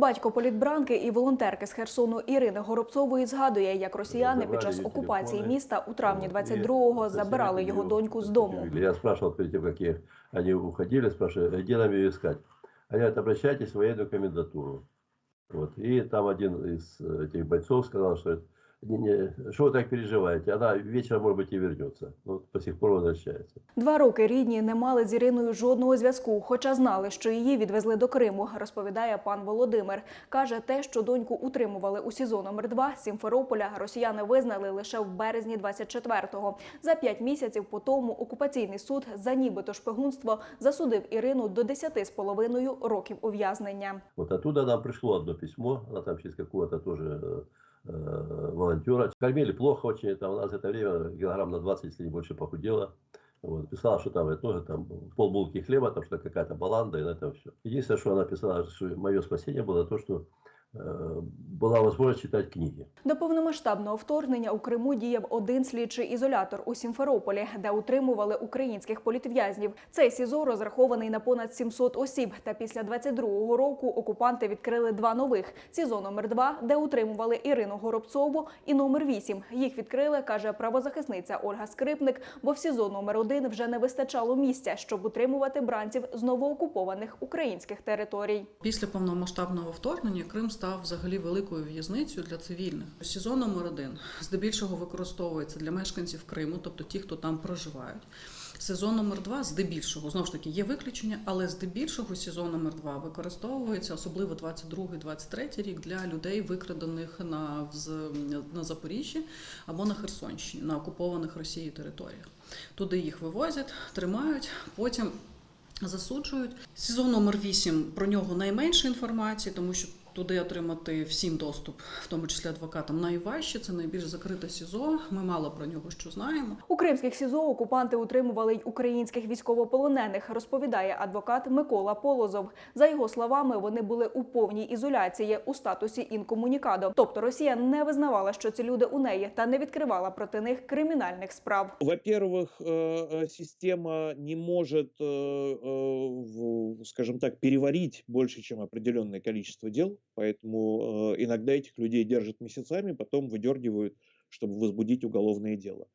Батько політбранки і волонтерки з Херсону Ірини Горобцової згадує, як росіяни під час окупації міста у травні 22-го забирали його доньку з дому. Я спрашивав перед тим, як вони уходили, спрашиваю, де нам ее искать? А говорят, обращайтесь в воєнну комендатуру. Вот. І там один із цих бойців бойцов що не, не, что вы так переживаете, она вечером, может быть, и вернется. Вот до сих пор возвращается. Два роки рідні не мали з Іриною жодного зв'язку, хоча знали, що її відвезли до Криму, розповідає пан Володимир. Каже, те, що доньку утримували у СІЗО номер 2 Сімферополя, росіяни визнали лише в березні 24-го. За п'ять місяців по тому окупаційний суд за нібито шпигунство засудив Ірину до 10 з половиною років ув'язнення. Вот оттуда нам пришло одно письмо, она там через какого-то тоже э, э, волонтера. Кормили плохо очень, там она за это время килограмм на 20, если не больше похудела. Вот, писала, что там, тоже, там полбулки хлеба, там что какая-то баланда, и на этом все. Единственное, что она писала, что мое спасение было то, что была возможность читать книги. До повномасштабного вторгнення у Криму діяв один слідчий ізолятор у Сімферополі, де утримували українських політв'язнів. Цей СІЗО розрахований на понад 700 осіб. Та після 22-го року окупанти відкрили два нових: СІЗО номер 2 де утримували Ірину Горобцову, і номер 8 Їх відкрили, каже правозахисниця Ольга Скрипник. Бо в СІЗО номер 1 вже не вистачало місця, щоб утримувати бранців з новоокупованих українських територій. Після повномасштабного вторгнення Крим став взагалі великою в'язницею для цивільних. СІЗО номер один здебільшого використовується для мешканців Криму, тобто ті, хто там проживають. СІЗО номер 2 здебільшого знову ж таки є виключення, але здебільшого СІЗО номер 2 використовується особливо 22-23 рік для людей, викрадених на на Запоріжжі або на Херсонщині на окупованих Росією територіях. Туди їх вивозять, тримають, потім засуджують. Сезон номер 8 про нього найменше інформації, тому що туди отримати всім доступ, в тому числі адвокатам, найважче. Це найбільш закрите СІЗО. Ми мало про нього що знаємо. У кримських СІЗО окупанти утримували й українських військовополонених, розповідає адвокат Микола Полозов. За його словами, вони були у повній ізоляції у статусі інкомунікадо. Тобто Росія не визнавала, що ці люди у неї, та не відкривала проти них кримінальних справ. Во-первых, э, э, система не может, э, э, в- скажем так, переварить больше, чем определенное количество дел, Поэтому э, иногда этих людей держат месяцами, потом выдергивают, чтобы возбудить уголовное дело.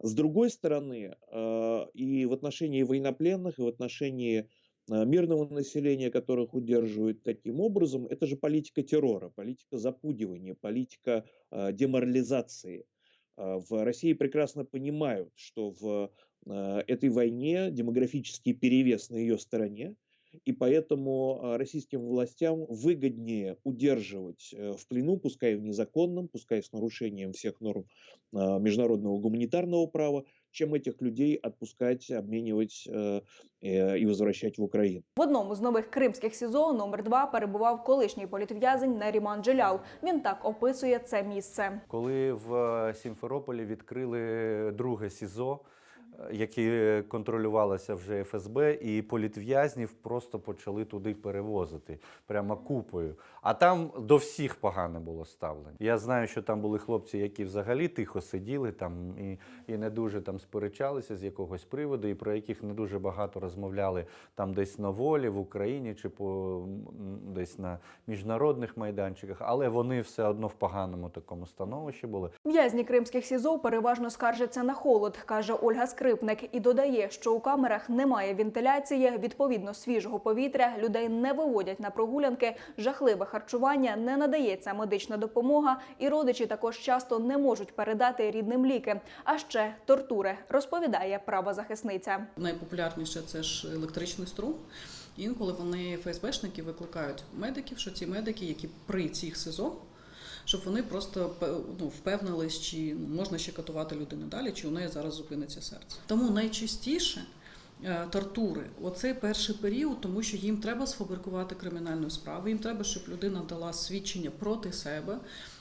С другой стороны, э, и в отношении военнопленных, и в отношении э, мирного населения, которых удерживают таким образом, это же политика террора, политика запугивания, политика деморализации. В России прекрасно понимают, что в этой войне демографический перевес на ее стороне, и поэтому а, российским властям выгоднее удерживать э, в плену, пускай в незаконном, пускай с нарушением всех норм а, международного гуманитарного права, чем этих людей отпускать, обменивать э, э, и возвращать в Украину. В одному з нових кримських СІЗО номер 2 перебував колишній політв'язень Наріман Джелял. Він так описує це місце. Коли в е, Сімферополі відкрили друге СІЗО, яке контролювалося вже ФСБ, і політв'язнів просто почали туди перевозити прямо купою. А там до всіх погане було ставлення. Я знаю, що там були хлопці, які взагалі тихо сиділи там і, і не дуже там сперечалися з якогось приводу, і про яких не дуже багато розмовляли там десь на волі в Україні чи по десь на міжнародних майданчиках, але вони все одно в поганому такому становищі були. В'язні кримських СІЗО переважно скаржаться на холод, каже Ольга Скрипник, і додає, що у камерах немає вентиляції, відповідно свіжого повітря, людей не виводять на прогулянки, жахливе харчування, не надається медична допомога, і родичі також часто не можуть передати рідним ліки. А ще тортури, розповідає правозахисниця. Найпопулярніше це ж електричний струм. Інколи вони ФСБшники викликають медиків, що ці медики, які при цих СИЗО, щоб вони просто ну, впевнились, чи можна ще катувати людину далі, чи у неї зараз зупиниться серце. Тому найчастіше е, тортури оцей перший період, тому що їм треба сфабрикувати кримінальну справу, їм треба, щоб людина дала свідчення проти себе.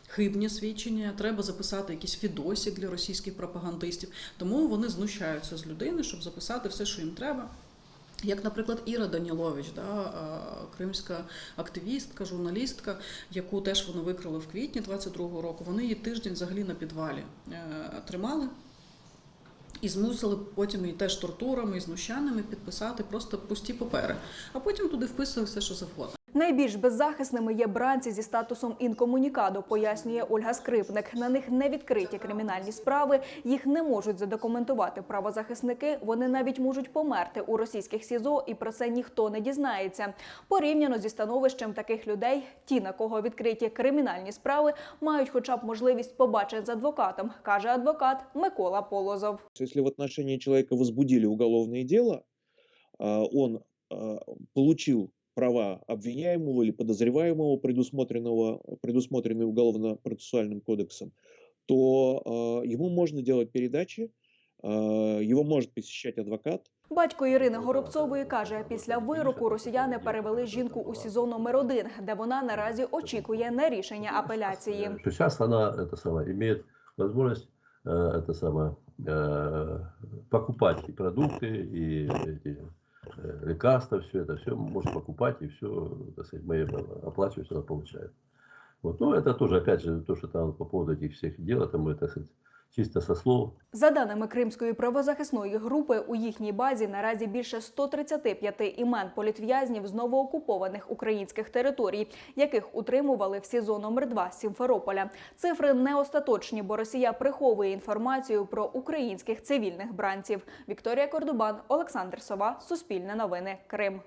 Хибні свідчення, треба записати якийсь відосик для російських пропагандистів. Тому вони знущаються з людини, щоб записати все, що їм треба. Як, наприклад, Іра Данілович, да, кримська активістка, журналістка, яку теж вони викрили в квітні 22-го року. Вони її тиждень взагалі на підвалі е, тримали і змусили потім її теж тортурами і знущаннями підписати просто пусті папери, а потім туди вписували все, що завгодно. Найбільш беззахисними є бранці зі статусом інкомунікадо, пояснює Ольга Скрипник. На них не відкриті кримінальні справи, їх не можуть задокументувати правозахисники. Вони навіть можуть померти у російських СІЗО, і про це ніхто не дізнається. Порівняно зі становищем таких людей, ті, на кого відкриті кримінальні справи, мають хоча б можливість побачити з адвокатом, каже адвокат Микола Полозов. Если в отношении человека возбудили уголовное дело, он получил права обвиняемого или подозреваемого, предусмотренного, предусмотренные уголовно-процессуальным кодексом, то а, ему можно делать передачи, а, его может посещать адвокат, Батько Ірини Горобцової каже, після вироку росіяни перевели жінку у СІЗО номер 1 де вона наразі очікує на рішення апеляції. Что сейчас она это самое, имеет возможность э, это самое, э, покупать и продукты, и эти э, лекарства, все это, все может покупать, и все, так сказать, мы оплачиваем, она получает. Вот. Ну, это тоже, опять же, то, что там по поводу этих всех дел, это мы, так сказать, чисто со слов, За даними Кримської правозахисної групи, у їхній базі наразі більше 135 імен політв'язнів з новоокупованих українських територій, яких утримували в СІЗО номер 2 Сімферополя. Цифри не остаточні, бо Росія приховує інформацію про українських цивільних бранців. Вікторія Кордубан, Олександр Сова, Суспільне новини, Крим.